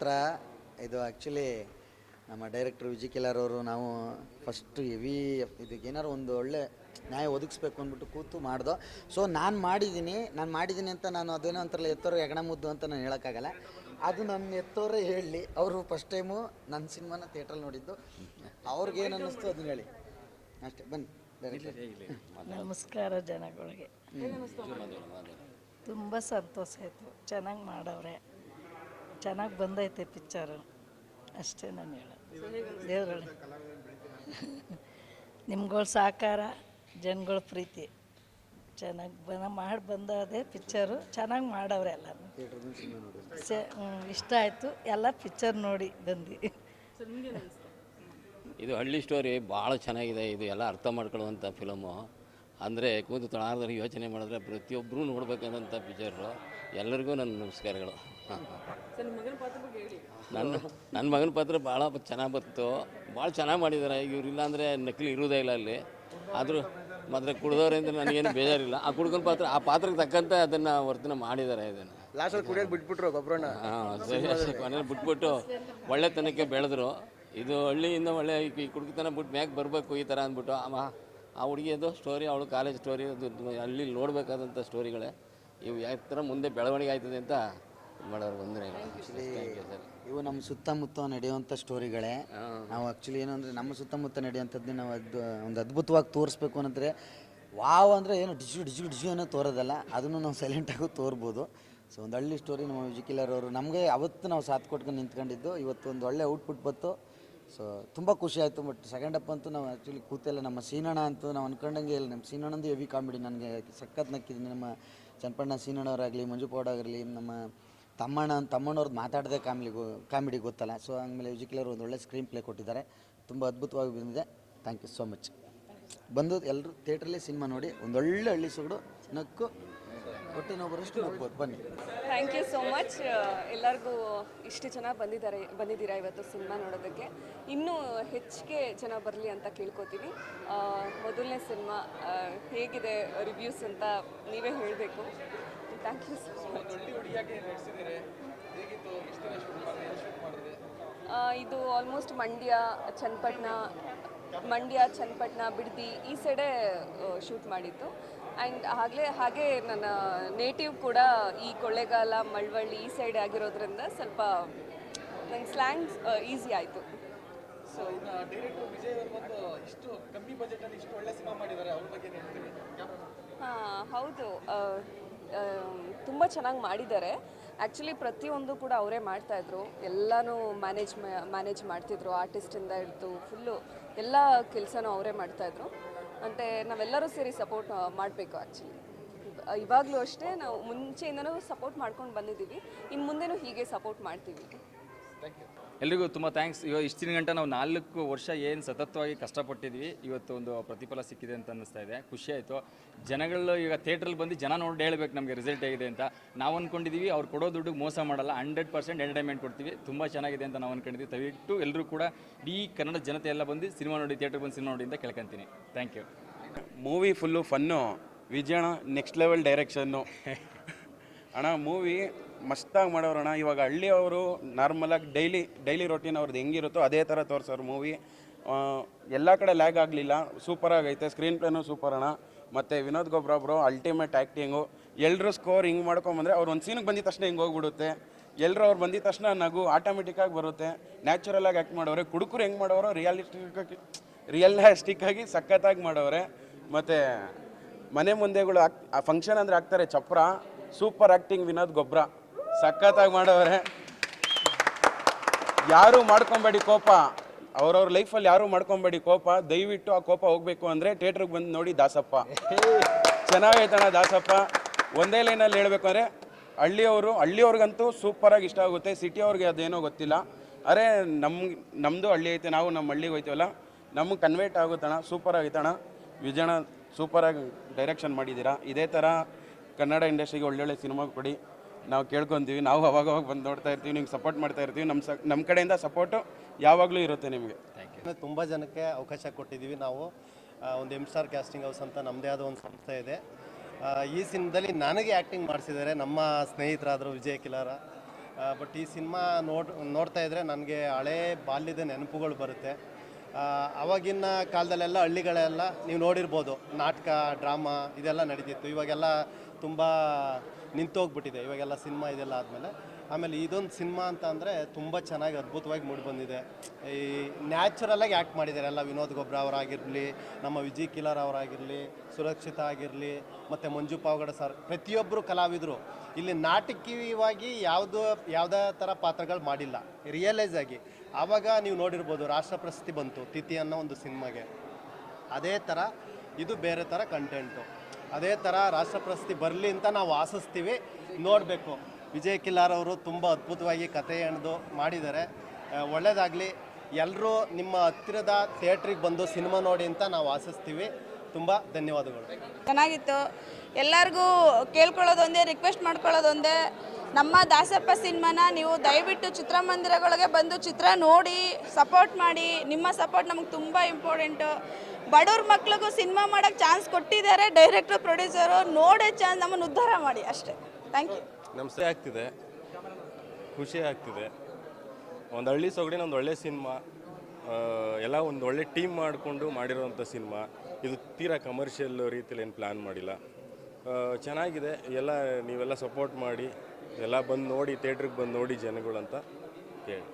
ಮಾತ್ರ ಇದು ಆ್ಯಕ್ಚುಲಿ ನಮ್ಮ ಡೈರೆಕ್ಟರ್ ವಿಜಯ್ ಕಿಲಾರ್ ಅವರು ನಾವು ಫಸ್ಟ್ ಹೆವಿ ಇದಕ್ಕೆ ಏನಾರು ಒಂದು ಒಳ್ಳೆ ನ್ಯಾಯ ಒದಗಿಸ್ಬೇಕು ಅಂದ್ಬಿಟ್ಟು ಕೂತು ಮಾಡ್ದೋ. ಸೊ ನಾನು ಮಾಡಿದ್ದೀನಿ ನಾನು ಮಾಡಿದ್ದೀನಿ ಅಂತ ನಾನು ಅದೇನೋ ಅಂತಾರಲ್ಲ ಎತ್ತೋರು ಹೆಗಣ ಮುದ್ದು ಅಂತ ನಾನು ಹೇಳೋಕ್ಕಾಗಲ್ಲ. ಅದು ನನ್ನ ಎತ್ತೋರೇ ಹೇಳಲಿ ಅವರು ಫಸ್ಟ್ ಟೈಮು ನನ್ನ ಸಿನಿಮಾನ ಥಿಯೇಟ್ರಲ್ಲಿ ನೋಡಿದ್ದು. ಅವ್ರಿಗೇನು ಅನ್ನಿಸ್ತು ಅದನ್ನ ಹೇಳಿ. ಅಷ್ಟೇ ಬನ್ನಿ ಡೈರೆಕ್ಟರ್ ನಮಸ್ಕಾರ ಜನಗಳಿಗೆ. ತುಂಬ ಸಂತೋಷ ಆಯಿತು ಚೆನ್ನಾಗಿ ಮಾಡವ್ರೆ. ಚೆನ್ನಾಗಿ ಬಂದೈತೆ ಪಿಕ್ಚರು. ಅಷ್ಟೇ ನಾನು ಹೇಳೋದು. ದೇವ್ರಳ್ಳಿ ನಿಮ್ಗಳ ಸಹಕಾರ ಜನಗಳ ಪ್ರೀತಿ. ಚೆನ್ನಾಗಿ ಬನ ಮಾಡಿ ಬಂದದೇ ಪಿಕ್ಚರು, ಚೆನ್ನಾಗಿ ಮಾಡವ್ರೆ ಸೆ ಇಷ್ಟ ಆಯಿತು, ಎಲ್ಲ ಪಿಕ್ಚರ್ ನೋಡಿ ಬಂದು ಇದು ಹಳ್ಳಿ ಸ್ಟೋರಿ ಭಾಳ ಚೆನ್ನಾಗಿದೆ, ಇದು ಎಲ್ಲ ಅರ್ಥ ಮಾಡ್ಕೊಳ್ಳುವಂಥ ಫಿಲಮು ಅಂದರೆ ಕೂತು ತಳಾರದಲ್ಲಿ ಯೋಚನೆ ಮಾಡಿದ್ರೆ ಪ್ರತಿಯೊಬ್ಬರೂ ನೋಡ್ಬೇಕಾದಂಥ ಪಿಕ್ಚರು. ಎಲ್ಲರಿಗೂ ನನ್ನ ನಮಸ್ಕಾರಗಳು. ನನ್ನ ನನ್ನ ಮಗನ ಪಾತ್ರ ಭಾಳ ಚೆನ್ನಾಗಿ ಬಂತು. ಭಾಳ ಚೆನ್ನಾಗಿ ಮಾಡಿದ್ದಾರೆ ಇವರಿಲ್ಲ ಅಂದರೆ ನಕಲಿ ಇರೋದೇ ಇಲ್ಲ ಅಲ್ಲಿ. ಆದರೂ ಮಾತ್ರ ಕುಡ್ದವ್ರಿಂದ ನನಗೇನು ಬೇಜಾರಿಲ್ಲ. ಆ ಕುಡ್ಕನ ಪಾತ್ರ ಆ ಪಾತ್ರಕ್ಕೆ ತಕ್ಕಂತೆ ಅದನ್ನು ವರ್ತನೆ ಮಾಡಿದ್ದಾರೆ ಇದನ್ನು. ಲಾಸ್ಟಲ್ಲಿ ಕುಡಿಯೋದು ಬಿಟ್ಬಿಟ್ರು ಗೊಬ್ಬರನ ಹಾಂ ಸರಿ ಕೊನೆಯಲ್ಲಿ ಬಿಟ್ಬಿಟ್ಟು ಒಳ್ಳೆತನಕ್ಕೆ ಬೆಳೆದ್ರು. ಇದು ಹಳ್ಳಿಯಿಂದ ಒಳ್ಳೆ ಈ ಕುಡ್ಕತನ ಬಿಟ್ಟು ಮ್ಯಾಗೆ ಬರಬೇಕು ಈ ಥರ ಅಂದ್ಬಿಟ್ಟು. ಆ ಹುಡುಗಿಯದು ಸ್ಟೋರಿ ಅವಳು ಕಾಲೇಜ್ ಸ್ಟೋರಿ ಅದು ಅಲ್ಲಿ ನೋಡಬೇಕಾದಂಥ ಸ್ಟೋರಿಗಳೇ ಇವು ಯಾವ ಥರ ಮುಂದೆ ಬೆಳವಣಿಗೆ ಆಯ್ತದೆ ಅಂತ ಮಾಡೋರು ಬಂದರೆ ಸರ್ ಇವು ನಮ್ಮ ಸುತ್ತಮುತ್ತ ನಡೆಯುವಂಥ ಸ್ಟೋರಿಗಳೇ. ನಾವು ಆ್ಯಕ್ಚುಲಿ ಏನು ಅಂದರೆ ನಮ್ಮ ಸುತ್ತಮುತ್ತ ನಡೆಯುವಂಥದ್ದು ನಾವು ಅದು ಒಂದು ಅದ್ಭುತವಾಗಿ ತೋರಿಸ್ಬೇಕು ಅನ್ನಂದ್ರೆ ವಾವ್ ಅಂದರೆ ಏನು ಡಿಜು ಡಿಜು ಡಿಜು ಅನ್ನೋ ತೋರೋದಲ್ಲ ಅದನ್ನು ನಾವು ಸೈಲೆಂಟಾಗೂ ತೋರ್ಬೋದು. ಸೊ ಒಂದು ಹಳ್ಳಿ ಸ್ಟೋರಿ ನಮ್ಮ ವಿಜಯ್ ಅವರು ನಮಗೆ ಅವತ್ತು ನಾವು ಸಾಥ್ ಕೊಟ್ಕೊಂಡು ನಿಂತ್ಕೊಂಡಿದ್ದು ಇವತ್ತು ಒಂದು ಒಳ್ಳೆ ಔಟ್ಪುಟ್ ಬಂತು. ಸೊ ತುಂಬ ಖುಷಿ ಆಯಿತು ಬಟ್ ಸೆಕೆಂಡ್ ಅಪ್ ಅಂತೂ ನಾವು ಆ್ಯಕ್ಚುಲಿ ಕೂತೆಲ್ಲ ನಮ್ಮ ಸೀನಣ್ಣ ಅಂತೂ ನಾವು ಅನ್ಕೊಂಡಂಗೆ ಇಲ್ಲ ನಮ್ಮ ಸೀನಣ್ಣಂದು ಹೆವಿ ಕಾಮಿಡಿ ನನಗೆ ಸಖತ್ ನಕ್ಕಿದ್ದೀನಿ ನಮ್ಮ ಚನ್ನಪಣ್ಣ ಸೀನಣ್ಣವರಾಗಲಿ ಮಂಜು ಪೌಡಾಗಲಿ ನಮ್ಮ ತಮ್ಮಣ್ಣ ತಮ್ಮಣ್ಣವ್ರದ್ದು ಮಾತಾಡದೆ ಕಾಮಿಡಿ ಕಾಮಿಡಿ ಗೊತ್ತಲ್ಲ. ಸೊ ಆಮೇಲೆ ವಿಜಯ್ ಕಿಲ್ಲರ್ ಒಂದು ಒಳ್ಳೆ ಸ್ಕ್ರೀನ್ ಪ್ಲೇ ಕೊಟ್ಟಿದ್ದಾರೆ. ತುಂಬ ಅದ್ಭುತವಾಗಿ ಬಂದಿದೆ. ಥ್ಯಾಂಕ್ ಯು ಸೋ ಮಚ್ ಬಂದು ಎಲ್ಲರೂ ಥಿಯೇಟ್ರಲ್ಲಿ ಸಿನಿಮಾ ನೋಡಿ, ಒಂದೊಳ್ಳೆ ಹಳ್ಳಿ ಸೊಗಡು, ನಕ್ಕು ಹೊಟ್ಟೆ ನೋವು ಬನ್ನಿ. ಥ್ಯಾಂಕ್ ಯು ಸೋ ಮಚ್ ಎಲ್ಲರಿಗೂ ಇಷ್ಟು ಜನ ಬಂದಿದ್ದಾರೆ, ಬಂದಿದ್ದೀರಾ ಇವತ್ತು ಸಿನಿಮಾ ನೋಡೋದಕ್ಕೆ. ಇನ್ನೂ ಹೆಚ್ಚಿಗೆ ಜನ ಬರಲಿ ಅಂತ ಕೇಳ್ಕೊತೀನಿ. ಮೊದಲನೇ ಸಿನಿಮಾ ಹೇಗಿದೆ ರಿವ್ಯೂಸ್ ಅಂತ ನೀವೇ ಹೇಳಬೇಕು. ಥ್ಯಾಂಕ್ ಯು ಸೋ ಮಚ್ ಇದು ಆಲ್ಮೋಸ್ಟ್ ಮಂಡ್ಯ ಚನ್ನಪಟ್ಟಣ ಮಂಡ್ಯ ಚನ್ನಪಟ್ಟಣ ಬಿಡ್ದಿ ಈ ಸೈಡೇ ಶೂಟ್ ಮಾಡಿತ್ತು ಆ್ಯಂಡ್ ಆಗಲೇ ಹಾಗೆ ನನ್ನ ನೇಟಿವ್ ಕೂಡ ಈ ಕೊಳ್ಳೇಗಾಲ ಮಳವಳ್ಳಿ ಈ ಸೈಡ್ ಆಗಿರೋದ್ರಿಂದ ಸ್ವಲ್ಪ ನಂಗೆ ಸ್ಲ್ಯಾಂಗ್ಸ್ ಈಸಿ ಆಯಿತು. ಸೊ ಹಾಂ ಹೌದು. ತುಂಬ ಚೆನ್ನಾಗಿ ಮಾಡಿದ್ದಾರೆ. ಆ್ಯಕ್ಚುಲಿ ಪ್ರತಿಯೊಂದು ಕೂಡ ಅವರೇ ಮಾಡ್ತಾಯಿದ್ರು ಎಲ್ಲನೂ ಮ್ಯಾನೇಜ್ ಮ್ಯಾನೇಜ್ ಮಾಡ್ತಿದ್ರು. ಆರ್ಟಿಸ್ಟಿಂದ ಹಿಡಿದು ಫುಲ್ಲು ಎಲ್ಲ ಕೆಲಸನೂ ಅವರೇ ಮಾಡ್ತಾಯಿದ್ರು ಮತ್ತು ನಾವೆಲ್ಲರೂ ಸೇರಿ ಸಪೋರ್ಟ್ ಮಾಡಬೇಕು ಆ್ಯಕ್ಚುಲಿ ಇವಾಗಲೂ ಅಷ್ಟೇ ನಾವು ಮುಂಚೆಯಿಂದನೂ ಸಪೋರ್ಟ್ ಮಾಡ್ಕೊಂಡು ಬಂದಿದ್ದೀವಿ. ಇನ್ನು ಮುಂದೆನೂ ಹೀಗೆ ಸಪೋರ್ಟ್ ಮಾಡ್ತೀವಿ. ಎಲ್ರಿಗೂ ತುಂಬ ಥ್ಯಾಂಕ್ಸ್ ಇವಾಗ ಇಷ್ಟು ದಿನ ಗಂಟ ನಾವು ನಾಲ್ಕು ವರ್ಷ ಏನು ಸತತವಾಗಿ ಕಷ್ಟಪಟ್ಟಿದ್ವಿ ಇವತ್ತು ಒಂದು ಪ್ರತಿಫಲ ಸಿಕ್ಕಿದೆ ಅಂತ ಅನ್ನಿಸ್ತಾ ಇದೆ. ಖುಷಿ ಆಯಿತು. ಜನಗಳು ಈಗ ಥಿಯೇಟ್ರಲ್ಲಿ ಬಂದು ಜನ ನೋಡಿ ಹೇಳ್ಬೇಕು ನಮಗೆ ರಿಸಲ್ಟ್ ಆಗಿದೆ ಅಂತ. ನಾವು ಅಂದ್ಕೊಂಡಿದ್ದೀವಿ ಅವ್ರು ಕೊಡೋ ದುಡ್ಡು ಮೋಸ ಮಾಡಲ್ಲ. ಹಂಡ್ರೆಡ್ ಪರ್ಸೆಂಟ್ ಎಂಟರ್ಟೈನ್ಮೆಂಟ್ ಕೊಡ್ತೀವಿ. ತುಂಬ ಚೆನ್ನಾಗಿದೆ ಅಂತ ನಾವು ಅಂದ್ಕೊಂಡಿದ್ದೀವಿ ದಯವಿಟ್ಟು ಎಲ್ಲರೂ ಕೂಡ ಇಡೀ ಕನ್ನಡ ಜನತೆ ಎಲ್ಲ ಬಂದು ಸಿನಿಮಾ ನೋಡಿ ಥಿಯೇಟ್ರಿಗೆ ಬಂದು ಸಿನಿಮಾ ನೋಡಿ ಅಂತ ಕೇಳ್ಕೊಂತೀನಿ. Thank you movie full fun ವಿಜಯಣ next level direction ಅಣ್ಣ ಮೂವಿ ಮಸ್ತಾಗಿ ಮಾಡೋರಣ್ಣ ಇವಾಗ ಹಳ್ಳಿಯವರು ನಾರ್ಮಲಾಗಿ ಡೈಲಿ ಡೈಲಿ ರೊಟೀನ್ ಅವ್ರದ್ದು ಹೆಂಗಿರುತ್ತೋ ಅದೇ ಥರ ತೋರಿಸೋರು ಮೂವಿ ಎಲ್ಲ ಕಡೆ ಲ್ಯಾಗ್ ಆಗಲಿಲ್ಲ. ಸೂಪರ್ ಆಗೈತೆ. ಸ್ಕ್ರೀನ್ ಪ್ಲೇನು ಸೂಪರ್ ಅಣ್ಣ. ಮತ್ತು ವಿನೋದ್ ಗೊಬ್ಬರ ಬ್ರೋ ಅಲ್ಟಿಮೇಟ್ ಆ್ಯಕ್ಟಿಂಗು ಎಲ್ಲರೂ ಸ್ಕೋರ್ ಹಿಂಗೆ ಮಾಡ್ಕೊಂಬಂದ್ರೆ ಅವ್ರು ಒಂದು ಸೀನಿಗೆ ಬಂದಿದ್ದ ತಕ್ಷಣ ಹಿಂಗೆ ಹೋಗ್ಬಿಡುತ್ತೆ. ಎಲ್ಲರೂ ಅವ್ರು ಬಂದಿದ ತಕ್ಷಣ ನಗು ಆಟೋಮೆಟಿಕ್ಕಾಗಿ ಬರುತ್ತೆ. ನ್ಯಾಚುರಲಾಗಿ ಆ್ಯಕ್ಟ್ ಮಾಡೋರೆ. ಕುಡುಕರು ಹೆಂಗೆ ಮಾಡೋರು ರಿಯಾಲಿಸ್ಟಿಕ್ಕಾಗಿ ರಿಯಲಿಸ್ಟಿಕ್ಕಾಗಿ ಸಖತ್ತಾಗಿ ಮಾಡೋರೆ. ಮತ್ತು ಮನೆ ಮುಂದೆಗಳು ಹಾಕ್ ಆ ಫಂಕ್ಷನ್ ಅಂದರೆ ಹಾಕ್ತಾರೆ ಚಪ್ರ. ಸೂಪರ್ ಆ್ಯಕ್ಟಿಂಗ್ ವಿನೋದ್ ಗೊಬ್ಬರ ಸಖತ್ತಾಗಿ ಮಾಡವ್ರೆ. ಯಾರು ಮಾಡ್ಕೊಬೇಡಿ ಕೋಪ. ಅವ್ರವ್ರ ಲೈಫಲ್ಲಿ ಯಾರು ಮಾಡ್ಕೊಬೇಡಿ ಕೋಪ. ದಯವಿಟ್ಟು ಆ ಕೋಪ ಹೋಗ್ಬೇಕು ಅಂದರೆ ಥಿಯೇಟ್ರಿಗೆ ಬಂದು ನೋಡಿ ದಾಸಪ್ಪ. ಚೆನ್ನಾಗೈತಣ ದಾಸಪ್ಪ. ಒಂದೇ ಲೈನಲ್ಲಿ ಹೇಳ್ಬೇಕು ಅಂದರೆ ಹಳ್ಳಿಯವರು, ಹಳ್ಳಿಯವ್ರಿಗಂತೂ ಸೂಪರಾಗಿ ಇಷ್ಟ ಆಗುತ್ತೆ. ಸಿಟಿಯವ್ರಿಗೆ ಅದೇನೋ ಗೊತ್ತಿಲ್ಲ. ಅರೆ, ನಮ್ ನಮ್ಮದು ಹಳ್ಳಿ ಐತೆ, ನಾವು ನಮ್ಮ ಹಳ್ಳಿಗೆ ಹೋಯ್ತೀವಲ್ಲ. ನಮಗೆ ಕನ್ವರ್ಟ್ ಆಗುತ್ತಣ ಸೂಪರ್ ಆಗೈತಣ್ಣ ಸೂಪರ್ ಸೂಪರಾಗಿ ಡೈರೆಕ್ಷನ್ ಮಾಡಿದ್ದೀರಾ. ಇದೇ ಥರ ಕನ್ನಡ ಇಂಡಸ್ಟ್ರಿಗೆ ಒಳ್ಳೊಳ್ಳೆ ಸಿನಿಮಾ ಕೊಡಿ. ನಾವು ಕೇಳ್ಕೊತೀವಿ. ನಾವು ಅವಾಗ ಅವಾಗ ಬಂದು ನೋಡ್ತಾ ಇರ್ತೀವಿ. ನಿಮ್ಗೆ ಸಪೋರ್ಟ್ ಮಾಡ್ತಾ ಇರ್ತೀವಿ. ನಮ್ಮ ಸ ನಮ್ಮ ಕಡೆಯಿಂದ ಸಪೋರ್ಟು ಯಾವಾಗಲೂ ಇರುತ್ತೆ ನಿಮಗೆ. ತುಂಬ ಜನಕ್ಕೆ ಅವಕಾಶ ಕೊಟ್ಟಿದ್ದೀವಿ ನಾವು. ಒಂದು ಎಂ ಸ್ಟಾರ್ ಕ್ಯಾಸ್ಟಿಂಗ್ ಹೌಸ್ ಅಂತ ನಮ್ಮದೇ ಆದ ಒಂದು ಸಂಸ್ಥೆ ಇದೆ. ಈ ಸಿನಿಮಾದಲ್ಲಿ ನನಗೆ ಆ್ಯಕ್ಟಿಂಗ್ ಮಾಡಿಸಿದ್ದಾರೆ ನಮ್ಮ ಸ್ನೇಹಿತರಾದರು ವಿಜಯ್ ಕಿಲಾರ. ಬಟ್ ಈ ಸಿನಿಮಾ ನೋಡ್, ನೋಡ್ತಾ ಇದ್ದರೆ ನನಗೆ ಹಳೇ ಬಾಲ್ಯದ ನೆನಪುಗಳು ಬರುತ್ತೆ. ಅವಾಗಿನ ಕಾಲದಲ್ಲೆಲ್ಲ ಹಳ್ಳಿಗಳೆಲ್ಲ ನೀವು ನೋಡಿರ್ಬೋದು, ನಾಟಕ, ಡ್ರಾಮಾ ಇದೆಲ್ಲ ನಡೀತಿತ್ತು. ಇವಾಗೆಲ್ಲ ತುಂಬ ನಿಂತೋಗ್ಬಿಟ್ಟಿದೆ, ಇವಾಗೆಲ್ಲ ಸಿನಿಮಾ ಇದೆಲ್ಲ ಆದಮೇಲೆ. ಆಮೇಲೆ ಇದೊಂದು ಸಿನಿಮಾ ಅಂತ ಅಂದರೆ ತುಂಬ ಚೆನ್ನಾಗಿ ಅದ್ಭುತವಾಗಿ ಮೂಡಿ ಬಂದಿದೆ. ಈ ನ್ಯಾಚುರಲಾಗಿ ಆ್ಯಕ್ಟ್ ಮಾಡಿದ್ದಾರೆ ಎಲ್ಲ. ವಿನೋದ್ ಗೊಬ್ರ ಅವರಾಗಿರಲಿ, ನಮ್ಮ ವಿಜಯ್ ಕಿಲರ್ ಅವರಾಗಿರಲಿ, ಸುರಕ್ಷಿತ ಆಗಿರಲಿ, ಮತ್ತು ಮಂಜು ಪಾವಗಡ ಸರ್ ಪ್ರತಿಯೊಬ್ಬರು ಕಲಾವಿದರು. ಇಲ್ಲಿ ನಾಟಕೀಯವಾಗಿ ಯಾವುದು, ಯಾವುದೇ ಥರ ಪಾತ್ರಗಳು ಮಾಡಿಲ್ಲ. ರಿಯಲೈಸ್ ಆಗಿ. ಆವಾಗ ನೀವು ನೋಡಿರ್ಬೋದು ರಾಷ್ಟ್ರ ಪ್ರಶಸ್ತಿ ಬಂತು, ತಿಥಿ ಅನ್ನೋ ಒಂದು ಸಿನಿಮಾಗೆ. ಅದೇ ಥರ ಇದು ಬೇರೆ ಥರ ಕಂಟೆಂಟು ಅದೇ ಥರ ರಾಷ್ಟ್ರ ಪ್ರಶಸ್ತಿ ಬರಲಿ ಅಂತ ನಾವು ಆಸಿಸ್ತೀವಿ. ನೋಡಬೇಕು. ವಿಜಯ್ ಕಿಲ್ಲಾರ್ ಅವರು ತುಂಬ ಅದ್ಭುತವಾಗಿ ಕತೆ ಹೆಣ್ದು ಮಾಡಿದ್ದಾರೆ. ಒಳ್ಳೆಯದಾಗಲಿ ಎಲ್ಲರೂ ನಿಮ್ಮ ಹತ್ತಿರದ ಥಿಯೇಟ್ರಿಗೆ ಬಂದು ಸಿನಿಮಾ ನೋಡಿ ಅಂತ ನಾವು ಆಶಿಸ್ತೀವಿ. ತುಂಬ ಧನ್ಯವಾದಗಳು. ಚೆನ್ನಾಗಿತ್ತು. ಎಲ್ಲರಿಗೂ ಕೇಳ್ಕೊಳ್ಳೋದೊಂದೇ ರಿಕ್ವೆಸ್ಟ್ ಮಾಡ್ಕೊಳ್ಳೋದೊಂದೇ ನಮ್ಮ ದಾಸಪ್ಪ ಸಿನಿಮಾನ ನೀವು ದಯವಿಟ್ಟು ಚಿತ್ರಮಂದಿರಗಳಿಗೆ ಬಂದು ಚಿತ್ರ ನೋಡಿ, ಸಪೋರ್ಟ್ ಮಾಡಿ. ನಿಮ್ಮ ಸಪೋರ್ಟ್ ನಮಗೆ ತುಂಬ ಇಂಪಾರ್ಟೆಂಟು. ಬಡವ್ರ ಮಕ್ಳಿಗೂ ಸಿನಿಮಾ ಮಾಡೋಕ್ಕೆ ಚಾನ್ಸ್ ಕೊಟ್ಟಿದ್ದಾರೆ ಡೈರೆಕ್ಟರ್, ಪ್ರೊಡ್ಯೂಸರು. ನೋಡೋ ಚಾನ್ಸ್, ನಮ್ಮನ್ನು ಉದ್ಧಾರ ಮಾಡಿ ಅಷ್ಟೇ. Thank you. ನಮಸ್ತೆ ಆಗ್ತಿದೆ. ಖುಷಿ ಆಗ್ತಿದೆ. ಒಂದು ಹಳ್ಳಿ ಸೊಗಡಿನ ಒಂದು ಒಳ್ಳೆ ಸಿನಿಮಾ. ಎಲ್ಲ ಒಂದು ಒಳ್ಳೆ ಟೀಮ್ ಮಾಡಿಕೊಂಡು ಮಾಡಿರೋವಂಥ ಸಿನಿಮಾ. ಇದು ತೀರಾ ಕಮರ್ಷಿಯಲ್ ರೀತಿಯಲ್ಲಿ ಏನು ಪ್ಲ್ಯಾನ್ ಮಾಡಿಲ್ಲ. ಚೆನ್ನಾಗಿದೆ. ಎಲ್ಲ ನೀವೆಲ್ಲ ಸಪೋರ್ಟ್ ಮಾಡಿ, ಎಲ್ಲ ಬಂದು ನೋಡಿ ಥಿಯೇಟ್ರಿಗೆ ಬಂದು ನೋಡಿ ಜನಗಳು ಅಂತ ಕೇಳಿ.